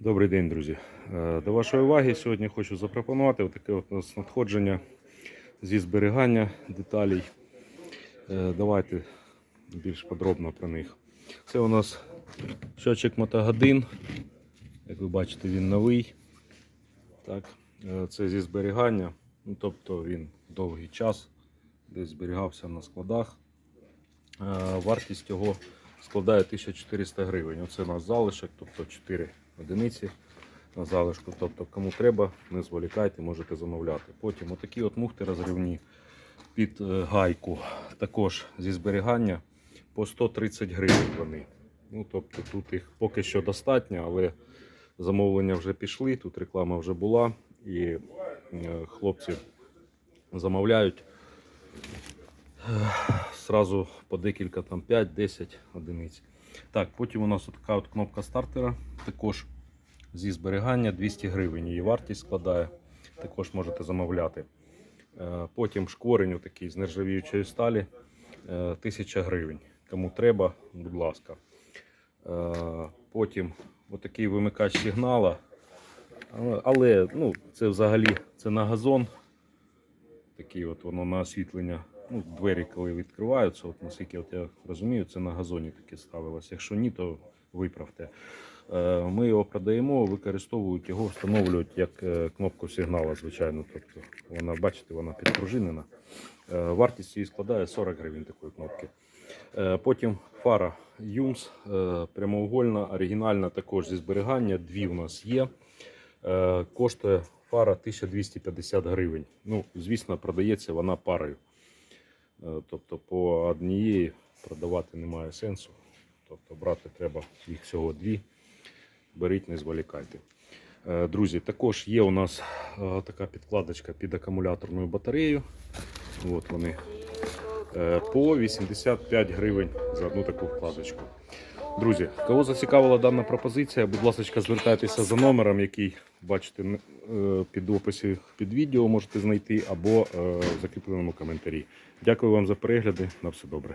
Добрий день, друзі. Е, До вашої уваги сьогодні хочу запропонувати таке от надходження зі зберігання деталей. Е, Давайте більш подробно про них. Це у нас щочик мотогодин. Як ви бачите, він новий. Так. е, Це зі зберігання. Ну, тобто він довгий час десь зберігався на складах. Вартість його складає 1400 гривень. Оце у нас залишок, тобто 4 одиниці на залишку. Тобто, кому треба, не зволікайте, можете замовляти. Потім отакі от мухти розривні під е, гайку, також зі зберігання по 130 гривень вони. Ну, тобто тут їх поки що достатньо, але замовлення вже пішли, тут реклама вже була, і е, хлопці замовляють сразу по декілька там 5-10 одиниць. Так, потім у нас така от кнопка стартера, також зі зберігання 200 гривень. Її вартість складає. Також можете замовляти. Е, Потім шкворень такий з нержавіючої сталі е, 1000 гривень. Кому треба, будь ласка. Е, Потім отакий вимикач сигнала. Але ну, це взагалі це на газон. Такий от воно на освітлення. Ну, двері, коли відкриваються, от наскільки от я розумію, це на газоні таке ставилось. Якщо ні, то виправте. Е, Ми його продаємо, використовують його, встановлюють як е, кнопку сигналу, звичайно. Тобто вона, бачите, вона підпружинена. Е, Вартість її складає 40 гривень такої кнопки. Потім фара Юмс, прямоугольна, оригінальна, також зі зберігання. Дві у нас є. Коштує фара 1250 гривень. Ну, звісно, продається вона парою. Е, Тобто по однієї продавати немає сенсу. Тобто брати треба їх всього дві. Беріть, не зволікайте. Е, Друзі, також є у нас е, така підкладочка під акумуляторною батареєю. От вони. Е, По 85 гривень за одну таку вкладочку. Друзі, кого зацікавила дана пропозиція, будь ласка, звертайтеся за номером, який бачите е, під описі під відео, можете знайти або е, в закріпленому коментарі. Дякую вам за перегляди. На все добре.